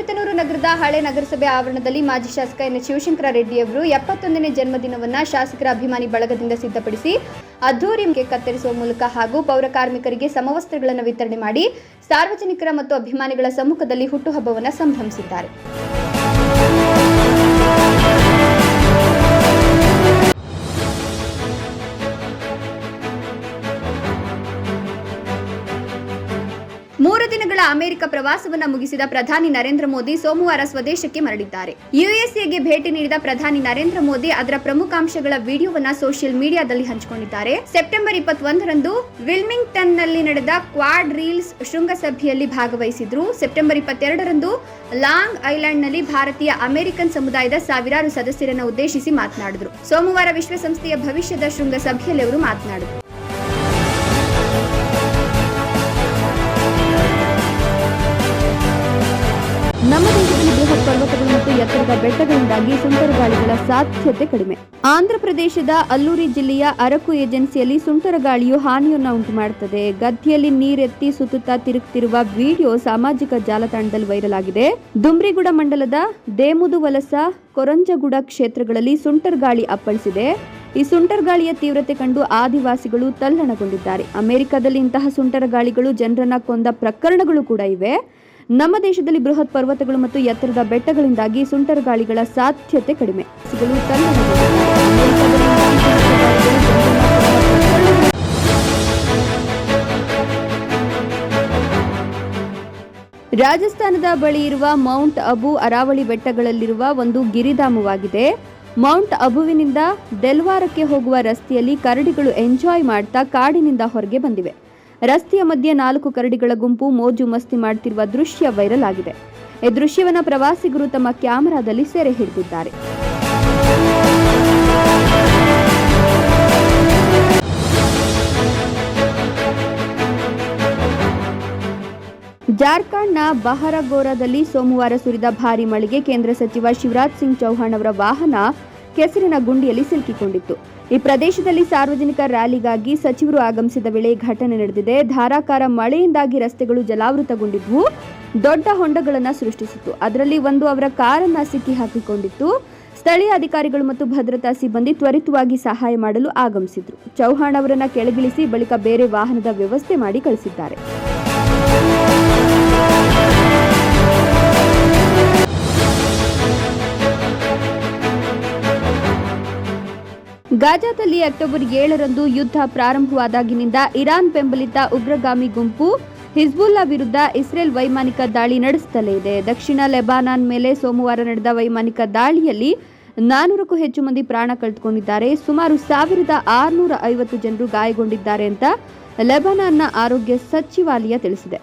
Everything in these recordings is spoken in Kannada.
ಗೌರಿಬಿದನೂರು ನಗರದ ಹಳೆ ನಗರಸಭೆ ಆವರಣದಲ್ಲಿ ಮಾಜಿ ಶಾಸಕ ಎನ್ ಶಿವಶಂಕರ ರೆಡ್ಡಿಯವರು ಎಪ್ಪತ್ತೊಂದನೇ ಜನ್ಮದಿನವನ್ನ ಶಾಸಕರ ಅಭಿಮಾನಿ ಬಳಗದಿಂದ ಸಿದ್ಧಪಡಿಸಿ ಅದ್ದೂರಿಗೆ ಕತ್ತರಿಸುವ ಮೂಲಕ ಹಾಗೂ ಪೌರ ಕಾರ್ಮಿಕರಿಗೆ ಸಮವಸ್ತ್ರಗಳನ್ನು ವಿತರಣೆ ಮಾಡಿ ಸಾರ್ವಜನಿಕರ ಮತ್ತು ಅಭಿಮಾನಿಗಳ ಸಮ್ಮುಖದಲ್ಲಿ ಹುಟ್ಟುಹಬ್ಬವನ್ನು ಸಂಭ್ರಮಿಸಿದ್ದಾರೆ. ಅಮೆರಿಕ ಪ್ರವಾಸವನ್ನು ಮುಗಿಸಿದ ಪ್ರಧಾನಿ ನರೇಂದ್ರ ಮೋದಿ ಸೋಮವಾರ ಸ್ವದೇಶಕ್ಕೆ ಮರಳಿದ್ದಾರೆ. ಯುಎಸ್ಎಗೆ ಭೇಟಿ ನೀಡಿದ ಪ್ರಧಾನಿ ನರೇಂದ್ರ ಮೋದಿ ಅದರ ಪ್ರಮುಖಾಂಶಗಳ ವಿಡಿಯೋವನ್ನ ಸೋಷಿಯಲ್ ಮೀಡಿಯಾದಲ್ಲಿ ಹಂಚಿಕೊಂಡಿದ್ದಾರೆ. ಸೆಪ್ಟೆಂಬರ್ ಇಪ್ಪತ್ತೊಂದರಂದು ವಿಲ್ಮಿಂಗ್ಟನ್ನಲ್ಲಿ ನಡೆದ ಕ್ವಾಡ್ ರೀಲ್ಸ್ ಶೃಂಗಸಭೆಯಲ್ಲಿ ಭಾಗವಹಿಸಿದ್ರು. ಸೆಪ್ಟೆಂಬರ್ ಇಪ್ಪತ್ತೆರಡರಂದು ಲಾಂಗ್ ಐಲ್ಯಾಂಡ್ನಲ್ಲಿ ಭಾರತೀಯ ಅಮೆರಿಕನ್ ಸಮುದಾಯದ ಸಾವಿರಾರು ಸದಸ್ಯರನ್ನು ಉದ್ದೇಶಿಸಿ ಮಾತನಾಡಿದರು. ಸೋಮವಾರ ವಿಶ್ವಸಂಸ್ಥೆಯ ಭವಿಷ್ಯದ ಶೃಂಗಸಭೆಯಲ್ಲಿ ಅವರು ಮಾತನಾಡಿದರು. ಮತ್ತು ಎತ್ತರದ ಬೆಟ್ಟಗಳಿಂದಾಗಿ ಸುಂಟರ ಗಾಳಿಗಳ ಸಾಧ್ಯತೆ ಕಡಿಮೆ. ಆಂಧ್ರಪ್ರದೇಶದ ಅಲ್ಲೂರಿ ಜಿಲ್ಲೆಯ ಅರಕು ಏಜೆನ್ಸಿಯಲ್ಲಿ ಸುಂಟರ ಗಾಳಿಯು ಹಾನಿಯನ್ನ ಉಂಟು ಮಾಡುತ್ತದೆ ಗದ್ದೆಯಲ್ಲಿ ನೀರೆತ್ತಿ ಸುತ್ತುತ್ತಾ ತಿರುಗುತ್ತಿರುವ ವಿಡಿಯೋ ಸಾಮಾಜಿಕ ಜಾಲತಾಣದಲ್ಲಿ ವೈರಲ್ ಆಗಿದೆ ದುಂಬ್ರಿಗುಡ ಮಂಡಲದ ದೇಮುದು ವಲಸ ಕೊರಂಜಗುಡ ಕ್ಷೇತ್ರಗಳಲ್ಲಿ ಸುಂಟರ್ ಗಾಳಿ ಅಪ್ಪಳಿಸಿದೆ. ಈ ಸುಂಟರ್ ಗಾಳಿಯ ತೀವ್ರತೆ ಕಂಡು ಆದಿವಾಸಿಗಳು ತಲ್ಲಣಗೊಂಡಿದ್ದಾರೆ. ಅಮೆರಿಕದಲ್ಲಿ ಇಂತಹ ಸುಂಟರ ಗಾಳಿಗಳು ಜನರನ್ನ ಕೊಂದ ಪ್ರಕರಣಗಳು ಕೂಡ ಇವೆ. ನಮ್ಮ ದೇಶದಲ್ಲಿ ಬೃಹತ್ ಪರ್ವತಗಳು ಮತ್ತು ಎತ್ತರದ ಬೆಟ್ಟಗಳಿಂದಾಗಿ ಸುಂಟರ ಗಾಳಿಗಳ ಸಾಧ್ಯತೆ ಕಡಿಮೆ. ರಾಜಸ್ಥಾನದ ಬಳಿ ಇರುವ ಮೌಂಟ್ ಅಬು ಅರಾವಳಿ ಬೆಟ್ಟಗಳಲ್ಲಿರುವ ಒಂದು ಗಿರಿಧಾಮವಾಗಿದೆ. ಮೌಂಟ್ ಅಬುವಿನಿಂದ ದೆಲ್ವಾರಕ್ಕೆ ಹೋಗುವ ರಸ್ತೆಯಲ್ಲಿ ಕರಡಿಗಳು ಎಂಜಾಯ್ ಮಾಡ್ತಾ ಕಾಡಿನಿಂದ ಹೊರಗೆ ಬಂದಿವೆ. ರಸ್ತೆಯ ಮಧ್ಯೆ ನಾಲ್ಕು ಕರಡಿಗಳ ಗುಂಪು ಮೋಜು ಮಸ್ತಿ ಮಾಡುತ್ತಿರುವ ದೃಶ್ಯ ವೈರಲ್ ಆಗಿದೆ. ಈ ದೃಶ್ಯವನ್ನು ಪ್ರವಾಸಿಗರು ತಮ್ಮ ಕ್ಯಾಮೆರಾದಲ್ಲಿ ಸೆರೆ ಹಿಡಿದಿದ್ದಾರೆ. ಜಾರ್ಖಂಡ್ನ ಬಹರಗೋರಾದಲ್ಲಿ ಸೋಮವಾರ ಸುರಿದ ಭಾರಿ ಮಳೆಗೆ ಕೇಂದ್ರ ಸಚಿವ ಶಿವರಾಜ್ ಸಿಂಗ್ ಚೌಹಾಣ್ ಅವರ ವಾಹನ ಕೆಸರಿನ ಗುಂಡಿಯಲ್ಲಿ ಸಿಲುಕಿಕೊಂಡಿತ್ತು. ಈ ಪ್ರದೇಶದಲ್ಲಿ ಸಾರ್ವಜನಿಕ ರ್ಯಾಲಿಗಾಗಿ ಸಚಿವರು ಆಗಮಿಸಿದ ವೇಳೆ ಘಟನೆ ನಡೆದಿದೆ. ಧಾರಾಕಾರ ಮಳೆಯಿಂದಾಗಿ ರಸ್ತೆಗಳು ಜಲಾವೃತಗೊಂಡಿದ್ವು. ದೊಡ್ಡ ಹೊಂಡಗಳನ್ನು ಸೃಷ್ಟಿಸಿತು ಅದರಲ್ಲಿ ಒಂದು ಅವರ ಕಾರನ್ನ ಸಿಕ್ಕಿ ಹಾಕಿಕೊಂಡಿತ್ತು. ಸ್ಥಳೀಯ ಅಧಿಕಾರಿಗಳು ಮತ್ತು ಭದ್ರತಾ ಸಿಬ್ಬಂದಿ ತ್ವರಿತವಾಗಿ ಸಹಾಯ ಮಾಡಲು ಆಗಮಿಸಿದ್ರು. ಚೌಹಾಣ್ ಅವರನ್ನ ಕೆಳಗಿಳಿಸಿ ಬಳಿಕ ಬೇರೆ ವಾಹನದ ವ್ಯವಸ್ಥೆ ಮಾಡಿ ಕಳಿಸಿದ್ದಾರೆ. ಗಾಜಾದಲ್ಲಿ ಅಕ್ಟೋಬರ್ ಏಳರಂದು ಯುದ್ಧ ಪ್ರಾರಂಭವಾದಾಗಿನಿಂದ ಇರಾನ್ ಬೆಂಬಲಿತ ಉಗ್ರಗಾಮಿ ಗುಂಪು ಹಿಜ್ಬುಲ್ಲಾ ವಿರುದ್ಧ ಇಸ್ರೇಲ್ ವೈಮಾನಿಕ ದಾಳಿ ನಡೆಸುತ್ತಲೇ ಇದೆ. ದಕ್ಷಿಣ ಲೆಬಾನಾನ್ ಮೇಲೆ ಸೋಮವಾರ ನಡೆದ ವೈಮಾನಿಕ ದಾಳಿಯಲ್ಲಿ ನಾನೂರಕ್ಕೂ ಹೆಚ್ಚು ಮಂದಿ ಪ್ರಾಣ ಕಳೆದುಕೊಂಡಿದ್ದಾರೆ. ಸುಮಾರು ಸಾವಿರದ ಆರುನೂರ ಐವತ್ತು ಜನರು ಗಾಯಗೊಂಡಿದ್ದಾರೆ ಅಂತ ಲೆಬನಾನ್ನ ಆರೋಗ್ಯ ಸಚಿವಾಲಯ ತಿಳಿಸಿದೆ.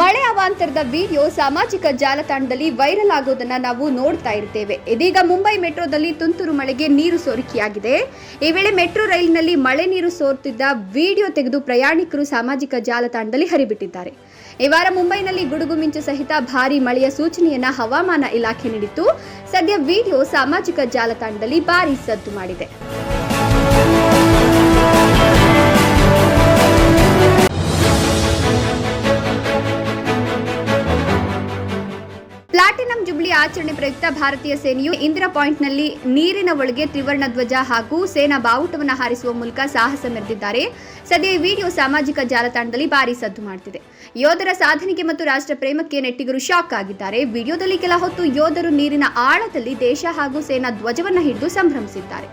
ಮಳೆ ಅವಾಂತರದ ವಿಡಿಯೋ ಸಾಮಾಜಿಕ ಜಾಲತಾಣದಲ್ಲಿ ವೈರಲ್ ಆಗೋದನ್ನ ನಾವು ನೋಡ್ತಾ ಇರ್ತೇವೆ. ಇದೀಗ ಮುಂಬೈ ಮೆಟ್ರೋದಲ್ಲಿ ತುಂತುರು ಮಳೆಗೆ ನೀರು ಸೋರಿಕೆಯಾಗಿದೆ. ಈ ವೇಳೆ ಮೆಟ್ರೋ ರೈಲಿನಲ್ಲಿ ಮಳೆ ನೀರು ಸೋರ್ತಿದ್ದ ವಿಡಿಯೋ ತೆಗೆದು ಪ್ರಯಾಣಿಕರು ಸಾಮಾಜಿಕ ಜಾಲತಾಣದಲ್ಲಿ ಹರಿಬಿಟ್ಟಿದ್ದಾರೆ. ಈ ವಾರ ಮುಂಬೈನಲ್ಲಿ ಗುಡುಗು ಮಿಂಚು ಸಹಿತ ಭಾರಿ ಮಳೆಯ ಸೂಚನೆಯನ್ನ ಹವಾಮಾನ ಇಲಾಖೆ ನೀಡಿತ್ತು. ಸದ್ಯ ವಿಡಿಯೋ ಸಾಮಾಜಿಕ ಜಾಲತಾಣದಲ್ಲಿ ಭಾರಿ ಸದ್ದು ಮಾಡಿದೆ. ಪ್ಲಾಟಿನಂ ಜುಬ್ಲಿ ಆಚರಣೆ ಪ್ರಯುಕ್ತ ಭಾರತೀಯ ಸೇನೆಯು ಇಂದಿರಾ ಪಾಯಿಂಟ್ನಲ್ಲಿ ನೀರಿನ ಒಳಗೆ ತ್ರಿವರ್ಣ ಧ್ವಜ ಹಾಗೂ ಸೇನಾ ಬಾವುಟವನ್ನು ಹಾರಿಸುವ ಮೂಲಕ ಸಾಹಸ ಮೆರೆದಿದ್ದಾರೆ. ಸದ್ಯ ಈ ವಿಡಿಯೋ ಸಾಮಾಜಿಕ ಜಾಲತಾಣದಲ್ಲಿ ಭಾರಿ ಸದ್ದು ಮಾಡ್ತಿದೆ. ಯೋಧರ ಸಾಧನೆಗೆ ಮತ್ತು ರಾಷ್ಟ್ರ ಪ್ರೇಮಕ್ಕೆ ನೆಟ್ಟಿಗರು ಶಾಕ್ ಆಗಿದ್ದಾರೆ. ವಿಡಿಯೋದಲ್ಲಿ ಕೆಲ ಹೊತ್ತು ಯೋಧರು ನೀರಿನ ಆಳದಲ್ಲಿ ದೇಶ ಹಾಗೂ ಸೇನಾ ಧ್ವಜವನ್ನು ಹಿಡಿದು ಸಂಭ್ರಮಿಸಿದ್ದಾರೆ.